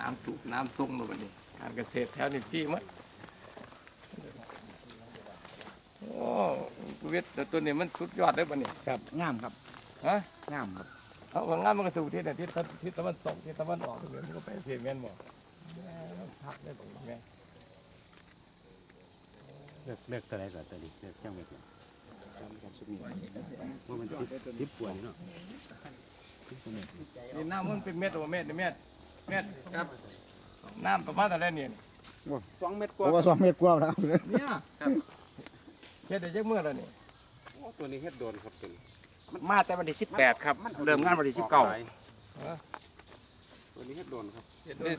น้ำสูบน้ำส่งมาบัดนี้การเกษตรแถวนี้ที่มั้โอ้เวทแต่ตัวนี้มันสุดยอดเลยบัดนี้ครับงามครับฮะงามครับเอาว่างานมันก็ถูกที่ไหนที่ตะที่ตะวันตกที่ตะวันออกตรงนี้มันก็ไปเสียเงินหมดพักได้ตรงนี้เลือกเลือกตัวไหนก่อนตัวนี้เลือกจังเม็ดเนี่ยว่ามันสิบสิบกว่านี่เนาะนี่น้ำมันเป็นเม็ดตัวเม็ดนี่เม็ด เม็ดครับน้ำประมาณอะไรเนี่ยสองเมตรกว่าผมว่าสองเมตรกว่าแล้วเนี่ยเฮ็ดได้จักเมื่อแล้วนี่ตัวนี้เฮ็ดโดนครับตัวนี้มาแต่วันที่สิบแปดครับ เริ่มงานวันที่สิบเก้าตัวนี้เฮ็ดโดนครับ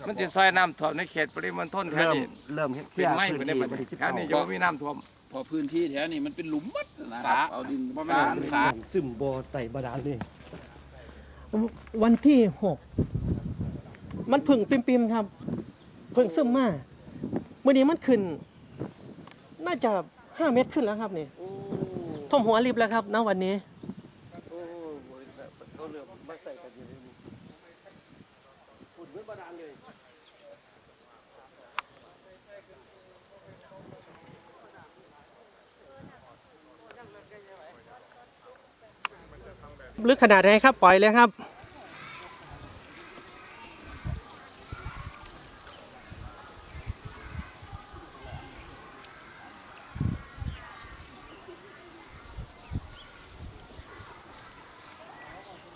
มันจะซอยน้ำท่วมในเขตปริมณฑลแค่เริ่มนี้ เริ่มเฮ็ดเป็นไม้พื้เป็นนได้ที่บัดวันนี้ที่สิบแค่เก้านี้ยังมีน้ำท่วม พอพื้นที่แถวนี้มันเป็นหลุมมัดนะครับเอาดินบ่แม่นสา ซึมบ่อไต่บาดาลนี่วันที่หก มันพึ่งปิมปิมๆครับ พึ่งซึมมาเมื่อนี้มันขึ้น น่าจะห้าเมตรขึ้นแล้วครับนี่ท่วมหัวริบแล้วครับณวันนี้ลึกขนาดไหนครับ ปล่อยเลยครับ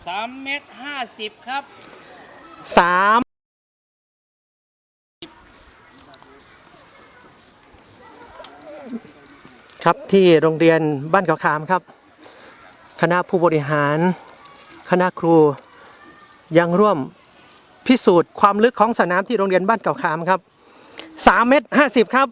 สามเมตรห้าสิบครับสามครับที่โรงเรียนบ้านเขาคามครับ คณะผู้บริหาร คณะครูยังร่วมพิสูจน์ความลึกของสนามที่โรงเรียนบ้านเก่าคามครับสามเมตรห้าสิบครับ